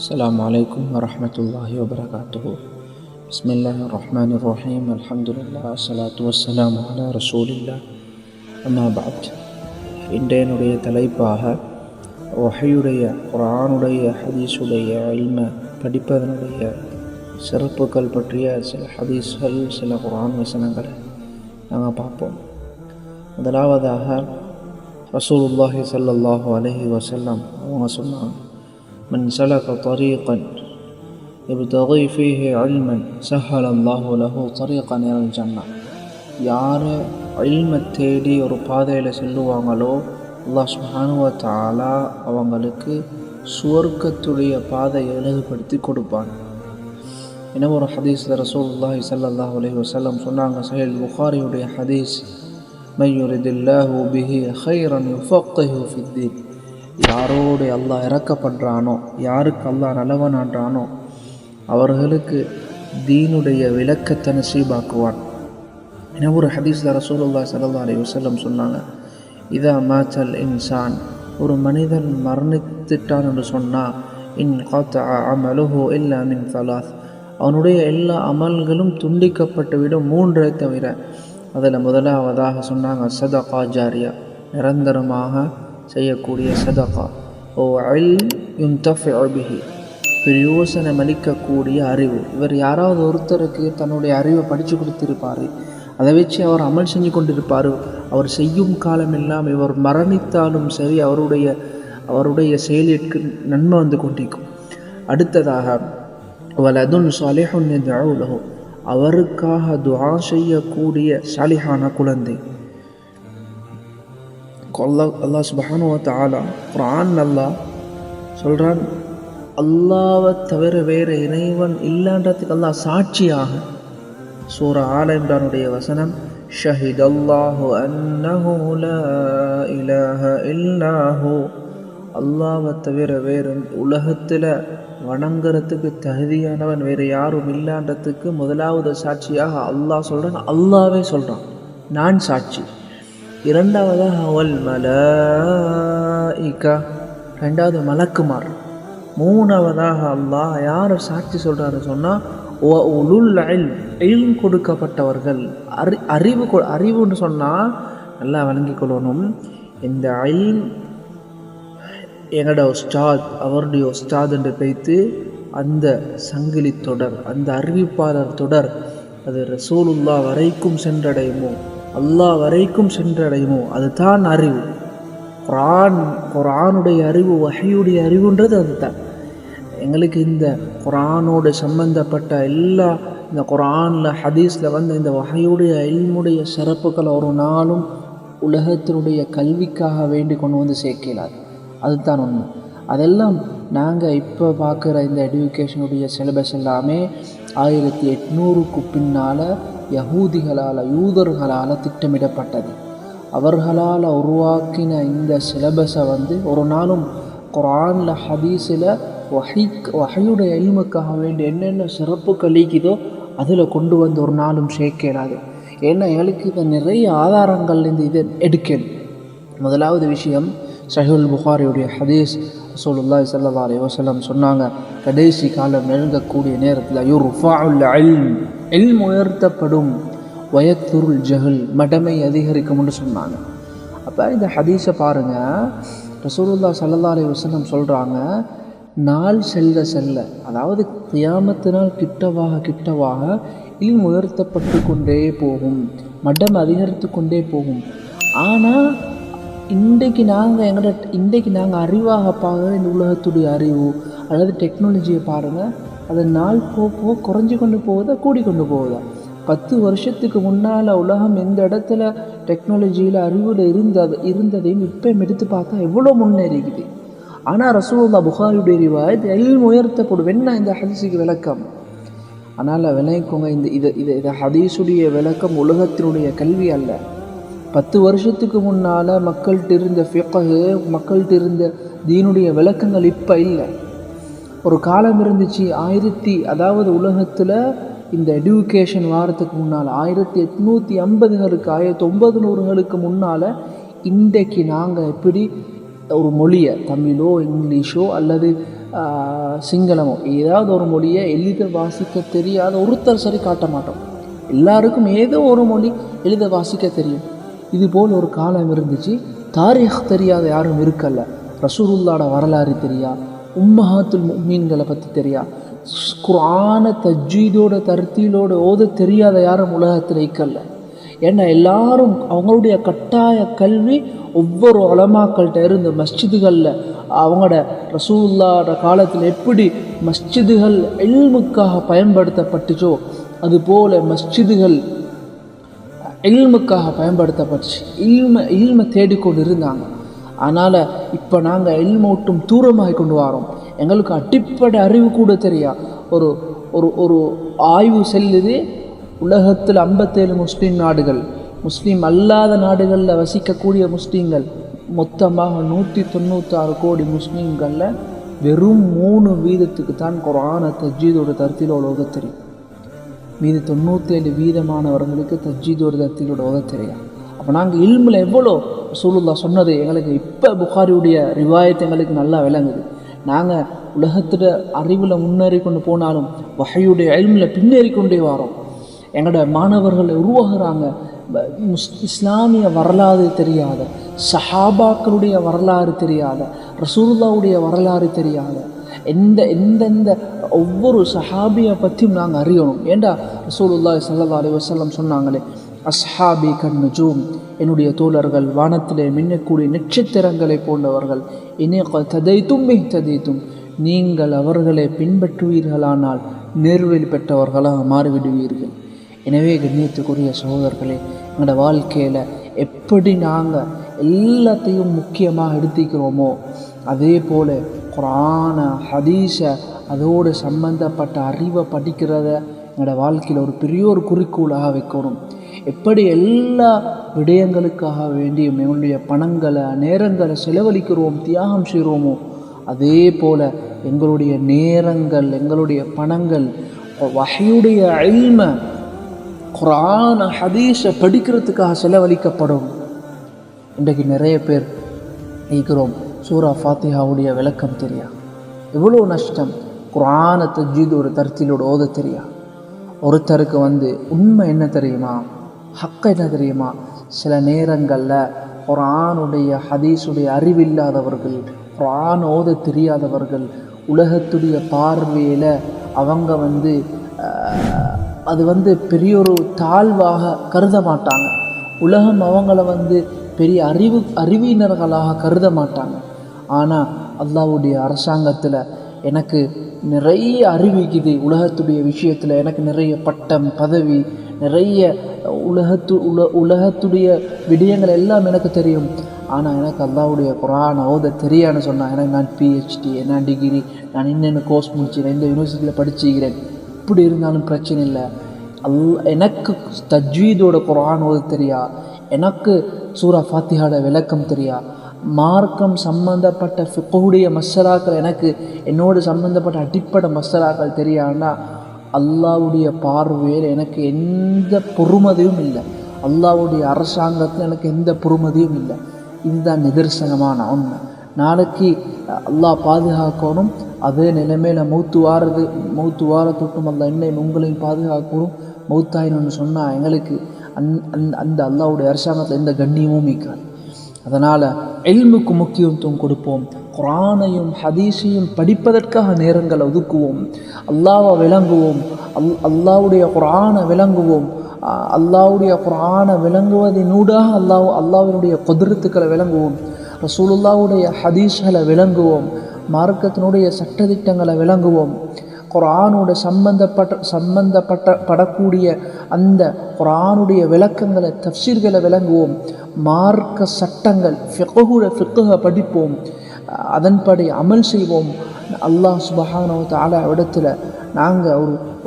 السلام عليكم ورحمة الله وبركاته بسم الله الرحمن الرحيم الحمد لله الصلاة والسلام على رسول الله أما بعد இன்றையனுடைய தலைப்பாக வகையுடைய குரானுடைய ஹதீஸுடைய அல்ம படிப்பதனுடைய சிறப்புகள் பற்றிய சில ஹதீஸ்கள் சில குரான் வசனங்களை நாங்கள் பார்ப்போம் முதலாவதாக ரசூலுல்லாஹி ஸல்லல்லாஹு அலைஹி வஸல்லம் அவங்க சொன்னாங்க من سلك طريقا يبتغي فيه علما سهل الله له طريقا إلى الجنة யார் இல்மை தேடி ஒரு பாதையில் செல்லுவாங்களோ அல்லாஹ் சுப்ஹானுவ தஆலா அவங்களுக்கு சுவர்க்கத்துடைய பாதையை இலகுபடுத்தி கொடுப்பான் என்ன ஒரு ஹதீஸில் ரசூலுல்லாஹி ஸல்லல்லாஹு அலைஹி வஸல்லம் சொன்னாங்க சஹீல் புகாரியுடைய ஹதீஸ் மையுரிதில்லாஹு பிஹி ஹைரன் யுஃபக்கிஹு ஃபித்தீன் யாரோடு அல்லாஹ் இறக்கப்படுறானோ யாருக்கு அல்லாஹ் நலவனான்றானோ அவர்களுக்கு தீனுடைய விளக்கத்தை நசீபாக்குவான். என ஒரு ஹதீஸில் ரசூலுல்லா சல்லா அலி வசல்லம் சொன்னாங்க. இதா மாச்சல் இன்சான் ஒரு மனிதன் மரணித்துட்டான் என்று சொன்னால் இன் காத்தா அமலுஹோ இல்லா மின் சலாஸ். அவனுடைய எல்லா அமல்களும் துண்டிக்கப்பட்டுவிடும் மூன்றை தவிர அதில் முதலாவதாக சொன்னாங்க சதகா நிரந்தரமாக செய்யக்கூடிய சதகா. ஓ அல் யுன்தஃபிஹி பிரயோசனம் அளிக்கக்கூடிய அறிவு. இவர் யாராவது ஒருத்தருக்கு தன்னுடைய அறிவை படித்து கொடுத்திருப்பார். அதை வச்சு அவர் அமல் செஞ்சு கொண்டிருப்பார். அவர் செய்யும் காலமெல்லாம் இவர் மரணித்தாலும் சரி அவருடைய அவருடைய செயலிற்கு நன்மை வந்து கொண்டிருக்கும். அடுத்ததாக வலதுன் சாலிஹுன் உலகோ அவருக்காக துவா செய்யக்கூடிய சாலிஹான குழந்தை. அல்லா அல்லாஹ் சுபஹானுவ தாலா குரான் அல்லாஹ் சொல்கிறான் அல்லாவை தவிர வேறு இறைவன் இல்லைன்றதுக்கு அல்லாஹ் சாட்சியாக சூர ஆல இம்ரானுடைய வசனம் ஷஹித் அல்லாஹு அன்னஹு லா இல்லாஹு அல்லாவை தவிர வேறு உலகத்தில் வணங்குறதுக்கு தகுதியானவன் வேறு யாரும் இல்லான்றதுக்கு முதலாவது சாட்சியாக அல்லாஹ் சொல்கிறான் அல்லாவே சொல்கிறான் நான் சாட்சி. இரண்டாவதாக அவள் மலாயிகா. ரெண்டாவது மலக்குமார். மூணாவதாக அல்லாஹ். யார் சாட்சி சொல்கிறாரு சொன்னால் உலுல் அல் எல் கொடுக்கப்பட்டவர்கள். அறி அறிவு கொ அறிவுன்னு சொன்னால் நல்லா வழங்கி கொள்ளணும். இந்த அல் எங்களோட உஸ்தாத் அவருடைய உஸ்தாத் என்று வைத்து அந்த சங்கிலி தொடர் அந்த அறிவிப்பாளர் தொடர் அது ரசூலுல்லா வரைக்கும் சென்றடையுமோ? அல்லாஹ் வரைக்கும் சென்றடையுமோ? அதுதான் அறிவு. குரான் குரானுடைய அறிவு வகையுடைய அறிவுன்றது அதுதான். எங்களுக்கு இந்த குரானோடு சம்பந்தப்பட்ட எல்லா இந்த குரானில் ஹதீஸில் வந்து இந்த வகையுடைய இல்முடைய சிறப்புகளை ஒரு நாளும் உலகத்தினுடைய கல்விக்காக வேண்டி கொண்டு வந்து சேர்க்கலாது. அதுதான் உண்மை. அதெல்லாம் நாங்கள் இப்போ பார்க்குற இந்த எஜுகேஷனுடைய சிலபஸ் எல்லாமே ஆயிரத்தி எட்நூறுக்கு பின்னால் யகூதிகளால் யூதர்களால் திட்டமிடப்பட்டது. அவர்களால் உருவாக்கின இந்த சிலபஸை வந்து ஒரு நாளும் குரானில் ஹதீஸில் வகை வகையுடைய எல்முக்காக வேண்டி என்னென்ன சிறப்பு கழிக்குதோ அதில் கொண்டு வந்து ஒரு நாளும் சேர்க்கலாது. ஏன்னா எனக்கு இதை நிறைய ஆதாரங்கள் இந்த இது எடுக்கணும். முதலாவது விஷயம் ஷஹுல் புகாரியுடைய ஹதீஸ் ரசூலுல்லாஹி சல்லா அலி வசலம் சொன்னாங்க கடைசி காலம் நெருங்கக்கூடிய நேரத்தில் ஐயோ ஃபுல் அல் எல் உயர்த்தப்படும். வயத்துருள் ஜஹல் மடமை அதிகரிக்கும்னு சொன்னாங்க. அப்போ இந்த ஹதீஸை பாருங்கள் ரசூலுல்லா சல்லா அலி வசலம் சொல்கிறாங்க நாள் செல்ல செல்ல அதாவது கியாமத்தினால் கிட்டவாக கிட்டவாக இல் உயர்த்தப்பட்டு கொண்டே போகும் மடம் அதிகரித்து கொண்டே போகும். ஆனால் இன்றைக்கு நாங்கள் எங்களோட இன்றைக்கு நாங்கள் அறிவாக பார்க்குற இந்த உலகத்துடைய அறிவு. அல்லது டெக்னாலஜியை பாருங்கள் அது நாள் போக போக குறைஞ்சி கொண்டு போகுதா கூடி கொண்டு போகுதா? பத்து வருஷத்துக்கு முன்னால் உலகம் எந்த இடத்துல டெக்னாலஜியில் அறிவில் இருந்தது இருந்ததையும் இப்போ எடுத்து பார்த்தா எவ்வளோ முன்னேறிக்குது. ஆனால் ரசூல்லா புகாரியுடைய ரிவாயத் எல் உயர்த்தப்படும். என்ன இந்த ஹதீஸுக்கு விளக்கம்? அதனால் விளங்கிக்கோங்க இந்த இதை இதை இதை ஹதீஸுடைய விளக்கம் உலகத்தினுடைய கல்வி அல்ல. பத்து வருஷத்துக்கு முன்னால் மக்கள்கிட்ட இருந்த ஃபிககு மக்கள்கிட்ட இருந்த தீனுடைய விளக்கங்கள் இப்போ இல்லை. ஒரு காலம் இருந்துச்சு ஆயிரத்தி அதாவது உலகத்தில் இந்த எஜுகேஷன் வாரத்துக்கு முன்னால் ஆயிரத்தி எட்நூற்றி ஐம்பதுகளுக்கு ஆயிரத்தி ஒம்பது நூறுகளுக்கு முன்னால் இன்றைக்கு நாங்கள் எப்படி ஒரு மொழியை தமிழோ இங்கிலீஷோ அல்லது சிங்களமோ ஏதாவது ஒரு மொழியை எளித வாசிக்க தெரியாத ஒருத்தர் சரி காட்ட மாட்டோம். எல்லாருக்கும் ஏதோ ஒரு மொழி எழுத வாசிக்க தெரியும். இது போல் ஒரு காலம் இருந்துச்சு. தாரிக் தெரியாத யாரும் இருக்கல்ல. ரசூலுல்லாட வரலாறு தெரியா? உம்மஹாத்துல் மீன்களை பற்றி தெரியா? குரான தஜ்ஜீதோட தர்த்தீலோட ஓத தெரியாத யாரும் உலகத்தில் இருக்கல்ல. ஏன்னா எல்லாரும் அவங்களுடைய கட்டாய கல்வி ஒவ்வொரு உலமாக்கள்கிட்ட இருந்து மஸ்ஜிதுகளில் அவங்களோட ரசூல்லாட காலத்தில் எப்படி மஸ்ஜிதுகள் எல்முக்காக பயன்படுத்தப்பட்டுச்சோ அதுபோல் மஸ்ஜிதுகள் இல்முக்காக பயன்படுத்தப்பட்டுச்சு. இல்மை இல்மை தேடிக்கொண்டு இருந்தாங்க அதனால் இப்போ நாங்கள் எல்மோட்டும் தூரமாகி கொண்டு வரோம். எங்களுக்கு அடிப்படை அறிவு கூட தெரியா. ஒரு ஒரு ஒரு ஆய்வு செல்லுது. உலகத்தில் ஐம்பத்தேழு முஸ்லீம் நாடுகள். முஸ்லீம் அல்லாத நாடுகளில் வசிக்கக்கூடிய முஸ்லீம்கள். மொத்தமாக நூற்றி தொண்ணூற்றாறு கோடி முஸ்லீம்களில் வெறும் மூணு வீதத்துக்கு தான் குரான தஜீதோட தருத்தில் ஓத தெரியும். மீது தொண்ணூற்றேழு வீதமானவர்களுக்கு தஜ்ஜீதோட தத்திலோட உதவ தெரியும் அப்போ நாங்கள் இல்மில் எவ்வளோ சூலுல்லா சொன்னது எங்களுக்கு இப்போ புகாரியுடைய ரிவாயத்து எங்களுக்கு நல்லா விளங்குது. நாங்கள் உலகத்தில் அறிவில் முன்னேறி கொண்டு போனாலும் வகையுடைய இல்மில் பின்னேறி கொண்டே வரோம். எங்களோட மாணவர்கள் உருவாகிறாங்க. முஸ்- இஸ்லாமிய வரலாறு தெரியாத சஹாபாக்களுடைய வரலாறு தெரியாத ரசூல்லாவுடைய வரலாறு தெரியாத எந்த எந்தெந்த ஒவ்வொரு சஹாபியை பற்றியும் நாங்கள் அறியணும். ஏண்டா ரசூலுல்லாஹி சல்லா அலி வசல்லம் சொன்னாங்களே அஸ்ஹாபி கண் ஜூம் என்னுடைய தோழர்கள் வானத்திலே மின்னக்கூடிய நட்சத்திரங்களை போன்றவர்கள் இனி ததைத்தும் ததைத்தும் நீங்கள் அவர்களை பின்பற்றுவீர்களானால் நேர்வழி பெற்றவர்களாக மாறிவிடுவீர்கள். எனவே கண்ணியத்துக்குரிய சகோதரர்களே எங்களோட வாழ்க்கையில் எப்படி நாங்கள் எல்லாத்தையும் முக்கியமாக எடுத்துக்கிறோமோ அதே போல் குரான ஹதீஸ அதோடு சம்பந்தப்பட்ட அறிவை படிக்கிறத எங்களோட வாழ்க்கையில் ஒரு பெரிய ஒரு குறிக்கோளாக வைக்கணும். எப்படி எல்லா விடயங்களுக்காக வேண்டியும் எங்களுடைய பணங்களை நேரங்களை செலவழிக்கிறோம் தியாகம் செய்கிறோமோ அதே போல் எங்களுடைய நேரங்கள் எங்களுடைய பணங்கள் வகையுடைய அழிமை குரான ஹதீஸை படிக்கிறதுக்காக செலவழிக்கப்படும். இன்றைக்கு நிறைய பேர் இருக்கிறோம் சூரா ஃபாத்திஹாவுடைய விளக்கம் தெரியா? எவ்வளோ நஷ்டம்? குரானை தஜீத் ஒரு தரத்திலோட ஓத தெரியா? ஒருத்தருக்கு வந்து உண்மை என்ன தெரியுமா? ஹக்க என்ன தெரியுமா? சில நேரங்களில் குரானுடைய ஹதீஸுடைய அறிவில்லாதவர்கள் குரான் ஓத தெரியாதவர்கள் உலகத்துடைய பார்வையில் அவங்க வந்து அது வந்து பெரிய ஒரு தாழ்வாக கருத மாட்டாங்க. உலகம் அவங்கள வந்து பெரிய அறிவு அறிவினர்களாக கருத மாட்டாங்க. ஆனால் அல்லாவுடைய அரசாங்கத்தில் எனக்கு நிறைய அறிவிக்குது உலகத்துடைய விஷயத்தில் எனக்கு நிறைய பட்டம் பதவி நிறைய உலகத்து உல உலகத்துடைய விடயங்கள் எல்லாம் எனக்கு தெரியும். ஆனால் எனக்கு அல்லாவுடைய குரான் ஓத தெரியான்னு சொன்னால் எனக்கு நான் பிஹெச்டி நான் டிகிரி நான் இன்னென்ன கோர்ஸ் முடிச்சிக்கிறேன் இந்த யூனிவர்சிட்டியில் படிச்சுக்கிறேன் இப்படி இருந்தாலும் பிரச்சனை இல்லை. அல் எனக்கு தஜ்வீதோட குரான் ஓத தெரியா? எனக்கு சூரா ஃபாத்திஹாட விளக்கம் தெரியா? மார்க்கம் சம்பந்தப்பட்ட ஃபிக்குடைய மசலாக்கள் எனக்கு என்னோடு சம்பந்தப்பட்ட அடிப்படை மசலாக்கள் தெரியாண்டா அல்லாவுடைய பார்வையில் எனக்கு எந்த பொறுமதியும் இல்லை. அல்லாவுடைய அரசாங்கத்தில் எனக்கு எந்த பொறுமதியும் இல்லை. இதுதான் நிதர்சனமான உண்மை. நாளைக்கு அல்லாஹ் பாதுகாக்கணும். அதே நிலைமையில் மௌத்து வாரது மௌத்து வார தொட்டும் அல்ல என்னையும் உங்களையும் பாதுகாக்கணும். மௌத்தாயின்னு சொன்னால் எங்களுக்கு அந் அந் அந்த அல்லாவுடைய அரசாங்கத்தில் எந்த கண்ணியமும் இருக்காது அதனால் எல்முக்கு முக்கியத்துவம் கொடுப்போம். குரானையும் ஹதீஸையும் படிப்பதற்காக நேரங்களை ஒதுக்குவோம். அல்லாவை விளங்குவோம். அல் அல்லாவுடைய குரானை விளங்குவோம். அல்லாவுடைய குரானை விளங்குவதினூடாக அல்லாஹ் அல்லாவினுடைய குதிரத்துக்களை விளங்குவோம். ரசூலுல்லாவுடைய ஹதீஸ்களை விளங்குவோம். மார்க்கத்தினுடைய சட்டதிட்டங்களை விளங்குவோம். குரானோட சம்பந்தப்பட்ட சம்பந்தப்பட்ட படக்கூடிய அந்த குரானுடைய விளக்கங்களை தஃசீர்களை விளங்குவோம். மார்க்க சட்டங்கள் ஃபிக்குட ஃபிக்கக படிப்போம். அதன்படி அமல் செய்வோம். அல்லாஹ் சுபஹானோ தாலா இடத்துல நாங்கள்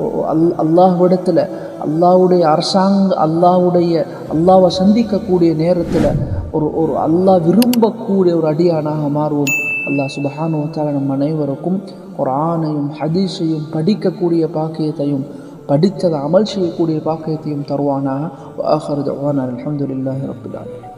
ஒரு அல் அல்லாஹ் இடத்துல அல்லாவுடைய அரசாங்க அல்லாஹ்வுடைய அல்லாவை சந்திக்கக்கூடிய நேரத்தில் ஒரு ஒரு அல்லாஹ் விரும்பக்கூடிய ஒரு அடியானாக மாறுவோம். அல்லாஹ் சுபஹானு தாலா நம் அனைவருக்கும் ஆணையும் ஹதீஸையும் படிக்கக்கூடிய பாக்கியத்தையும் படித்ததை அமல் செய்யக்கூடிய பாக்கியத்தையும் தருவானாக. ஆஹர் தவான் அலமதுல்லாஹி ரபுல்லாலும்